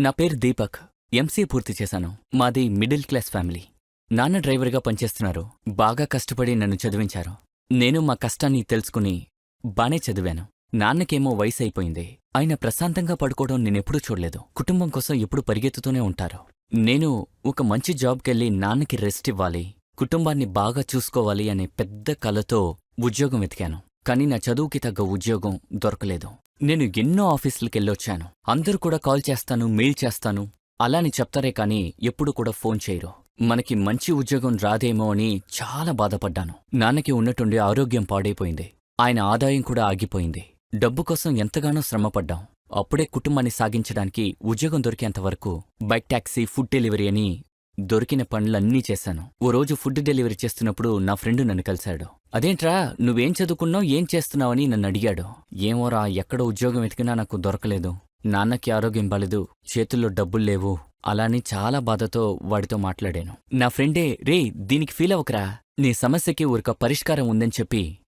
నా పేరు దీపక్. ఎంసీఏ పూర్తి చేశాను. మాది మిడిల్ క్లాస్ ఫ్యామిలీ. నాన్న డ్రైవర్గా పనిచేస్తున్నారు. బాగా కష్టపడి నన్ను చదివించారు. నేను మా కష్టాన్ని తెలుసుకుని బానే చదివాను. నాన్నకేమో వయసు అయిపోయింది. ఆయన ప్రశాంతంగా పడుకోవడం నేనెప్పుడూ చూడలేదు. కుటుంబం కోసం ఎప్పుడు పరిగెత్తుతూనే ఉంటారు. నేను ఒక మంచి జాబ్కెళ్ళి నాన్నకి రెస్ట్ ఇవ్వాలి కుటుంబాన్ని బాగా చూసుకోవాలి అనే పెద్ద కలతో ఉద్యోగం వెతికాను. కానీ నా చదువుకి తగ్గ ఉద్యోగం దొరకలేదు. నేను ఎన్నో ఆఫీసులకెళ్ళొచ్చాను. అందరూ కూడా కాల్ చేస్తాను మెయిల్ చేస్తాను. అలాని చెప్తారే కానీ ఎప్పుడు కూడా ఫోన్ చేయరు. మనకి మంచి ఉద్యోగం రాదేమో అని చాలా బాధపడ్డాను. నాన్నకి ఉన్నట్టుండి ఆరోగ్యం పాడైపోయింది. ఆయన ఆదాయం కూడా ఆగిపోయింది. డబ్బు కోసం ఎంతగానో శ్రమపడ్డాం. అప్పుడే కుటుంబాన్ని సాగించడానికి ఉద్యోగం దొరికేంతవరకు బైక్ టాక్సీ ఫుడ్ డెలివరీ అని దొరికిన పనులన్నీ చేశాను. ఓ రోజు ఫుడ్ డెలివరీ చేస్తున్నప్పుడు నా ఫ్రెండ్ నన్ను కలిశాడు. అదేంట్రా నువ్వేం చదువుకున్నావు ఏం చేస్తున్నావని నన్ను అడిగాడు. ఏమోరా ఎక్కడ ఉద్యోగం వెతికినా నాకు దొరకలేదు. నాన్నకి ఆరోగ్యం బాలేదు చేతుల్లో డబ్బులు లేవు. అలానే చాలా బాధతో వాడితో మాట్లాడాను. నా ఫ్రెండే రే దీనికి ఫీల్ అవ్వకరా. నీ సమస్యకి ఊరిక పరిష్కారం ఉందని చెప్పి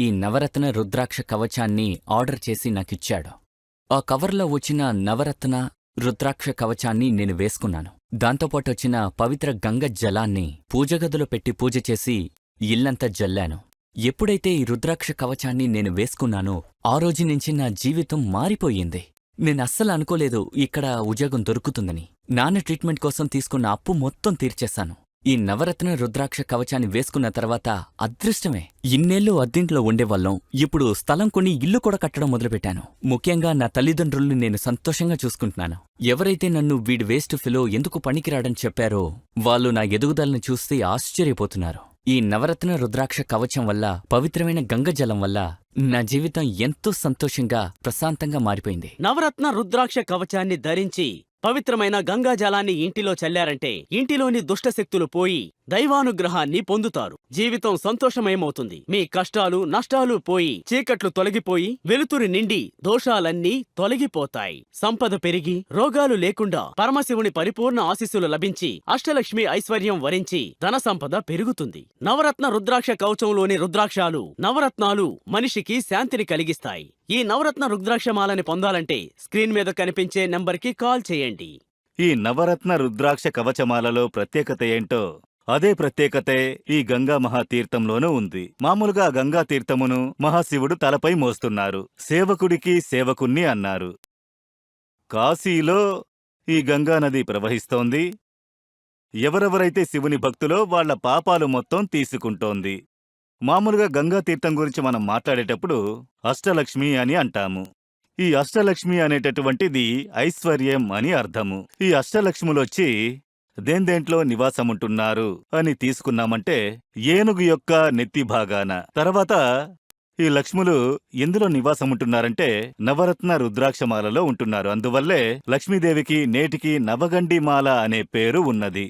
ఈ నవరత్న రుద్రాక్ష కవచాన్ని ఆర్డర్ చేసి నాకిచ్చాడు. ఆ కవర్లో వచ్చిన నవరత్న రుద్రాక్ష కవచాన్ని నేను వేసుకున్నాను. దాంతోపాటొచ్చిన పవిత్ర గంగ జలాన్ని పూజగదిలో పెట్టి పూజ చేసి ఇల్లంతా జల్లాను. ఎప్పుడైతే ఈ రుద్రాక్ష కవచాన్ని నేను వేసుకున్నానో ఆ రోజు నుంచి నా జీవితం మారిపోయింది. నేనస్సలు అనుకోలేదు ఇక్కడ ఉద్యోగం దొరుకుతుందని. నాన్న ట్రీట్మెంట్ కోసం తీసుకున్న అప్పు మొత్తం తీర్చేశాను. ఈ నవరత్న రుద్రాక్ష కవచాన్ని వేసుకున్న తర్వాత అదృష్టమే. ఇన్నేళ్ళు అద్దింట్లో ఉండేవాళ్ళం. ఇప్పుడు స్థలం కొని ఇల్లు కూడా కట్టడం మొదలుపెట్టాను. ముఖ్యంగా నా తల్లిదండ్రుల్ని నేను సంతోషంగా చూసుకుంటున్నాను. ఎవరైతే నన్ను వీడి వేస్ట్ ఫిలో ఎందుకు పనికిరాడని చెప్పారో వాళ్ళు నా ఎదుగుదలను చూస్తే ఆశ్చర్యపోతున్నారు. ఈ నవరత్న రుద్రాక్ష కవచం వల్ల పవిత్రమైన గంగజలం వల్ల నా జీవితం ఎంతో సంతోషంగా ప్రశాంతంగా మారిపోయింది. నవరత్న రుద్రాక్ష కవచాన్ని ధరించి పవిత్రమైన గంగాజలాన్ని ఇంటిలో చల్లారంటే ఇంటిలోని దుష్టశక్తులు పోయి దైవానుగ్రహాన్ని పొందుతారు. జీవితం సంతోషమయమవుతుంది. మీ కష్టాలు నష్టాలు పోయి చీకట్లు తొలగిపోయి వెలుతురు నిండి దోషాలన్నీ తొలగిపోతాయి. సంపద పెరిగి రోగాలు లేకుండా పరమశివుని పరిపూర్ణ ఆశీస్సులు లభించి అష్టలక్ష్మి ఐశ్వర్యం వరించి ధన సంపద పెరుగుతుంది. నవరత్న రుద్రాక్ష కవచంలోని రుద్రాక్షాలు నవరత్నాలు మనిషికి శాంతిని కలిగిస్తాయి. ఈ నవరత్న రుద్రాక్షమాలని పొందాలంటే స్క్రీన్ మీద కనిపించే నంబర్కి కాల్ చేయండి. ఈ నవరత్న రుద్రాక్ష కవచమాలలో ప్రత్యేకత ఏంటో? అదే ప్రత్యేకతే ఈ గంగా మహాతీర్థంలోనూ ఉంది. మామూలుగా గంగా తీర్థమును మహాశివుడు తలపై మోస్తున్నారు. సేవకుడికి సేవకుణ్ణి అన్నారు. కాశీలో ఈ గంగానది ప్రవహిస్తోంది. ఎవరెవరైతే శివుని భక్తులో వాళ్ళ పాపాలు మొత్తం తీసుకుంటోంది. మామూలుగా గంగా తీర్థం గురించి మనం మాట్లాడేటప్పుడు అష్టలక్ష్మి అని అంటాము. ఈ అష్టలక్ష్మి అనేటటువంటిది ఐశ్వర్యం అని అర్థము. ఈ అష్టలక్ష్ములొచ్చి దేందేంట్లో నివాసముంటున్నారు అని తీసుకున్నామంటే ఏనుగు యొక్క నెత్తి భాగాన. తర్వాత ఈ లక్ష్ములు ఎందులో నివాసముంటున్నారంటే నవరత్న రుద్రాక్షమాలలో ఉంటున్నారు. అందువల్లే లక్ష్మీదేవికి నేటికి నవగండిమాల అనే పేరు ఉన్నది.